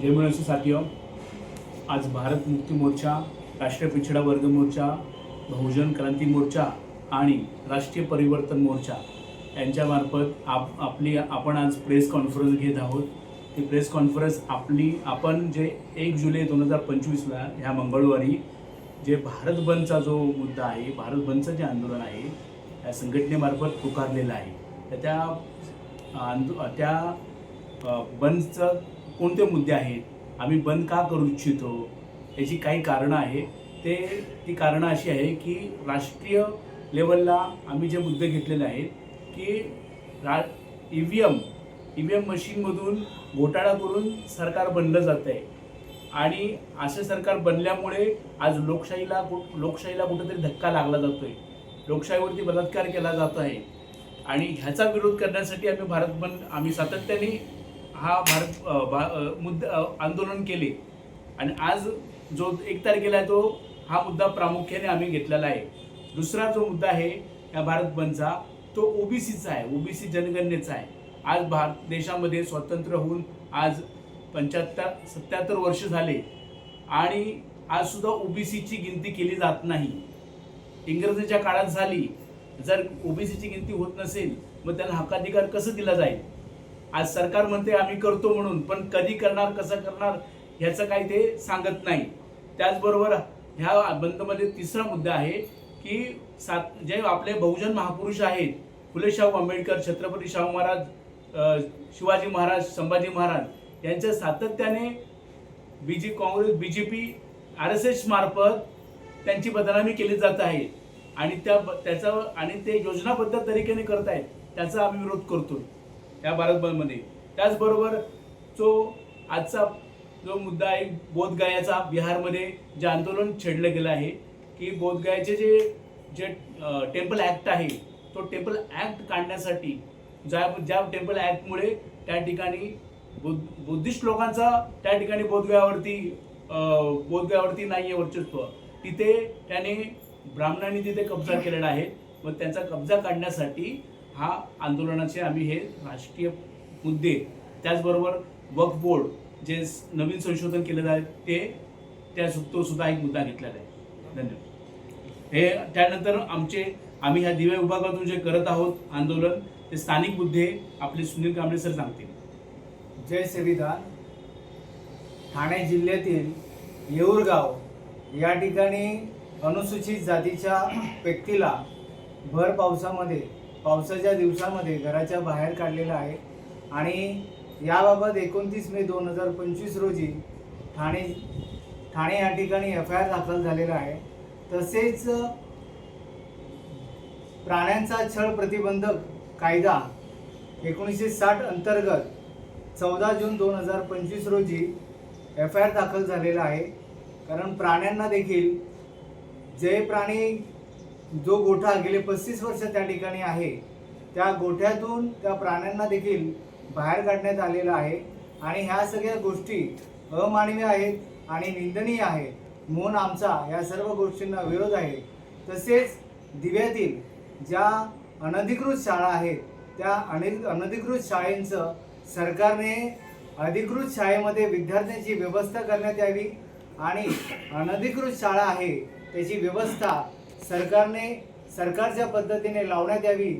जय मनसे साथियों हो. आज भारत मुक्ती मोर्चा राष्ट्रीय पिछडा वर्ग मोर्चा बहुजन क्रांती मोर्चा आणि राष्ट्रीय परिवर्तन मोर्चा यांच्यामार्फत आप आपली आपण आज प्रेस कॉन्फरन्स घेत आहोत. ती प्रेस कॉन्फरन्स आपली आपण जे एक जुलै दोन हजार पंचवीसला ह्या मंगळवारी जे भारत बंदचा जो मुद्दा आहे भारत बंदचं जे आंदोलन आहे त्या संघटनेमार्फत पुकारलेलं आहे. तर त्या आंदो त्या बंदचं कोणते मुद्दे आहेत आम्ही बंद का करू इच्छितो याची काही कारणं आहे ते ती कारणं अशी आहे की राष्ट्रीय लेवलला आम्ही जे मुद्दे घेतलेले आहेत की रा E V M E V M मशीनमधून घोटाळा करून सरकार बनलं जातं आहे आणि असे सरकार बनल्यामुळे आज लोकशाहीला कु- लोकशाहीला कुठेतरी धक्का लागला जातो आहे लोकशाहीवरती बलात्कार केला जातो आहे. आणि ह्याचा विरोध करण्यासाठी आम्ही भारत बंद आम्ही सातत्याने हा भारत भा मुद्दा आंदोलन केले. आणि आज जो एक तारखेला आहे तो हा मुद्दा प्रामुख्याने आम्ही घेतलेला आहे. दुसरा जो मुद्दा आहे या भारत बंदचा तो ओबीसीचा आहे ओबीसी जनगणनेचा आहे. आज भारत देशामध्ये स्वतंत्र होऊन आज पंच्याहत्तर सत्याहत्तर वर्ष झाले. आणि आज सुद्धा ओबीसीची गिनती केली जात नाही. इंग्रजांच्या काळात झाली. जर ओबीसीची गिनती होत नसेल मग त्यांना हक्काधिकार कसं दिला जाईल? आज सरकार म्हणते आम्ही करतो म्हणून पण कधी करणार कसं करणार ह्याचं काही ते सांगत नाही. त्याचबरोबर ह्या बंदमध्ये तिसरा मुद्दा आहे की सात जे आपले बहुजन महापुरुष आहेत फुले शाहू आंबेडकर छत्रपती शाहू महाराज शिवाजी महाराज संभाजी महाराज यांच्या सातत्याने B J Congress B J P R S S मार्फत त्यांची बदनामी केली जात आहे. आणि त्या त्याचा आणि ते योजनाबद्ध तरीकेने करत आहेत त्याचा आम्ही विरोध करतो या भारत बंदमध्ये त्याचबरोबर जो आजचा जो मुद्दा आहे बोधगयाचा बिहारमध्ये जे आंदोलन छेडलं गेलं आहे की बोधगयाचे जे जे टेम्पल ॲक्ट आहे तो टेम्पल ॲक्ट काढण्यासाठी ज्या ज्या टेम्पल ॲक्टमुळे त्या ठिकाणी बुद्ध बुद्धिस्ट लोकांचा त्या ठिकाणी बोधगयावरती अं, बोधगयावरती नाही आहे वर्चस्व. तिथे त्याने ब्राह्मणांनी तिथे कब्जा केलेला आहे. मग त्यांचा कब्जा काढण्यासाठी हा आंदोलनाचे आम्ही हे राष्ट्रीय मुद्दे त्याचबरोबर वक्फ बोर्ड जे नवीन संशोधन केलेलं आहे ते त्या सु- तो सुद्धा एक मुद्दा घेतलेला आहे. धन्यवाद. हे त्यानंतर आमचे आम्ही ह्या दिव्या विभागातून जे करत आहोत आंदोलन ते स्थानिक मुद्दे आपले सुनील कांबळे सर सांगतील. जय संविधान. ठाणे जिल्ह्यातील येऊरगाव या ठिकाणी अनुसूचित जातीच्या व्यक्तीला भर पावसामध्ये पावसाच्या दिवसामध्ये घराच्या बाहेर काढलेला आहे. आणि याबाबत एकोणतीस मे दोन हजार पंचवीस रोजी ठाणे ठाणे या ठिकाणी एफ आय आर दाखल झालेला आहे. तसेच प्राण्यांचा छळ प्रतिबंधक कायदा एकोणीसशे साठ अंतर्गत चौदा जून दोन हजार पंचवीस रोजी एफ आय आर दाखल झालेला आहे. कारण प्राण्यांना देखील जे प्राणी जो गोठा गेले पस्तीस वर्ष त्या ठिकाणी आहे त्या गोठ्यातून त्या प्राण्यांना देखील बाहेर काढण्यात आलेलं आहे. आणि ह्या सगळ्या गोष्टी अमानवीय आहेत आणि निंदनीय आहेत म्हणून आमचा या सर्व गोष्टींना विरोध आहे. तसेच दिव्यातील ज्या अनधिकृत शाळा आहेत त्या अनि अनधिकृत शाळेंचं सरकारने अधिकृत शाळेमध्ये विद्यार्थ्यांची व्यवस्था करण्यात यावी आणि अनधिकृत शाळा आहे त्याची व्यवस्था सरकारने सरकारच्या पद्धतीने लावण्यात यावी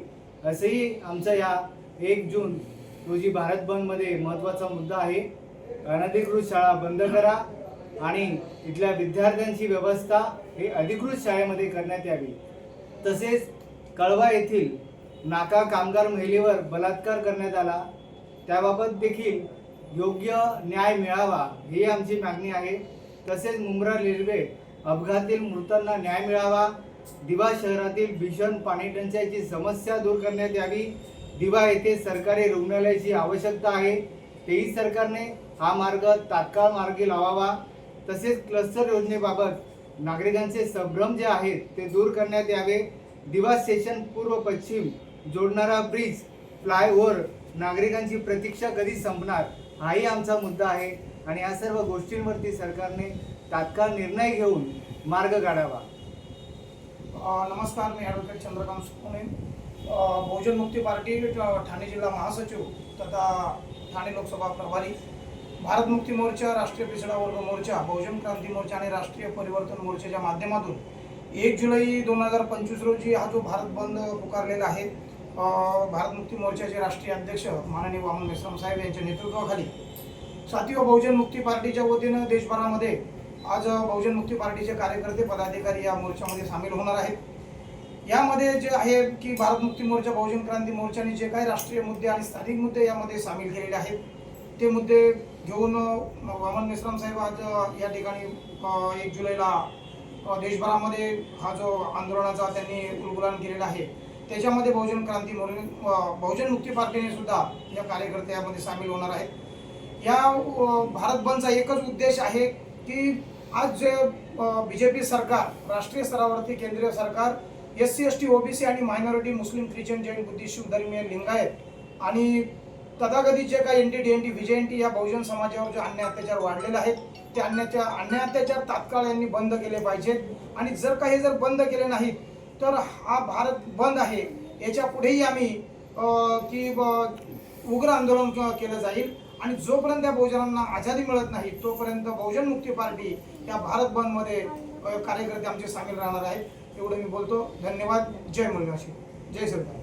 असंही आमचं या एक जून रोजी भारत बंदमध्ये महत्त्वाचा मुद्दा आहे. अनधिकृत शाळा बंद करा आणि इथल्या विद्यार्थ्यांची व्यवस्था हे अधिकृत शाळेमध्ये करण्यात यावी. तसेच कळवा येथील नाका कामगार महिलेवर बलात्कार करण्यात आला. त्याबाबत देखील योग्य न्याय मिळावा ही आमची मागणी आहे. तसेच मुंब्रा रेल्वे अपघातील मृतांना न्याय मिळावा दिवा शहरातील भीषण पाणी टंचाईची समस्या दूर करण्यात यावी. दिवा येथे सरकारी रुग्णालयाची आवश्यकता आहे. तेही सरकारने हा मार्ग तात्काळ मार्गी लावावा. तसेच क्लस्टर योजनेबाबत नागरिकांचे संभ्रम जे आहेत ते दूर करण्यात यावे. दिवा स्टेशन पूर्व पश्चिम जोडणारा ब्रिज फ्लायओव्हर नागरिकांची प्रतीक्षा कधी संपणार हाही आमचा मुद्दा आहे. आणि या सर्व गोष्टींवरती सरकारने तात्काळ निर्णय घेऊन मार्ग काढावा. नमस्कार मी ॲडव्होकेट चंद्रकांत सुपुणे बहुजन मुक्ती पार्टी ठ- ठाणे जिल्हा महासचिव तथा ठाणे लोकसभा प्रभारी. भारत मुक्ती मोर्चा राष्ट्रीय पिछडा वर्ग मोर्चा बहुजन क्रांती मोर्चा आणि राष्ट्रीय परिवर्तन मोर्चाच्या माध्यमातून एक जुलै दोन हजार पंचवीस रोजी हा जो भारत बंद पुकारलेला आहे भारत मुक्ती मोर्चाचे राष्ट्रीय अध्यक्ष माननीय वामन मेश्राम साहेब यांच्या नेतृत्वाखाली. सातव्या बहुजन मुक्ती पार्टीच्या वतीनं देशभरामध्ये आज बहुजन मुक्ती पार्टीचे कार्यकर्ते पदाधिकारी या मोर्चामध्ये सामील होणार आहेत. यामध्ये जे आहे की भारत मुक्ती मोर्चा बहुजन क्रांती मोर्चाने जे काही राष्ट्रीय मुद्दे आणि स्थानिक मुद्दे यामध्ये सामील केलेले आहेत ते मुद्दे घेऊन वामन मेश्राम साहेब आज या ठिकाणी एक जुलैला देशभरामध्ये हा जो आंदोलनाचा त्यांनी उलगुलान केलेला आहे त्याच्यामध्ये बहुजन क्रांती बहुजन मुक्ती पार्टीने सुद्धा या कार्यकर्ते यामध्ये सामील होणार आहेत. या भारत बंदचा एकच उद्देश आहे की आज जे बी जे पी सरकार राष्ट्रीय स्तरावरती केंद्रीय सरकार S C S T OBC आणि मायनॉरिटी मुस्लिम ख्रिश्चन जैन बुद्धिस्ट धर्मीय लिंगायत आणि तथाकथित जे काही N T D N T V N T या बहुजन समाजावर जे अन्याय अत्याचार वाढलेले आहेत ते अन्याच्या अन्याय अत्याचार तात्काळ यांनी बंद केले पाहिजेत. आणि जर काही जर बंद केले नाहीत तर हा भारत बंद आहे. याच्या पुढेही आम्ही की उग्र आंदोलन केलं जाईल. आणि जोपर्यंत त्या बहुजनांना आझादी मिळत नाही तोपर्यंत बहुजन मुक्ती पार्टी या भारत बंदमध्ये कार्यकर्ते आमचे सामील राहणार आहेत. एवढं मी बोलतो. धन्यवाद. जय मुलगाशी. जय सरकार.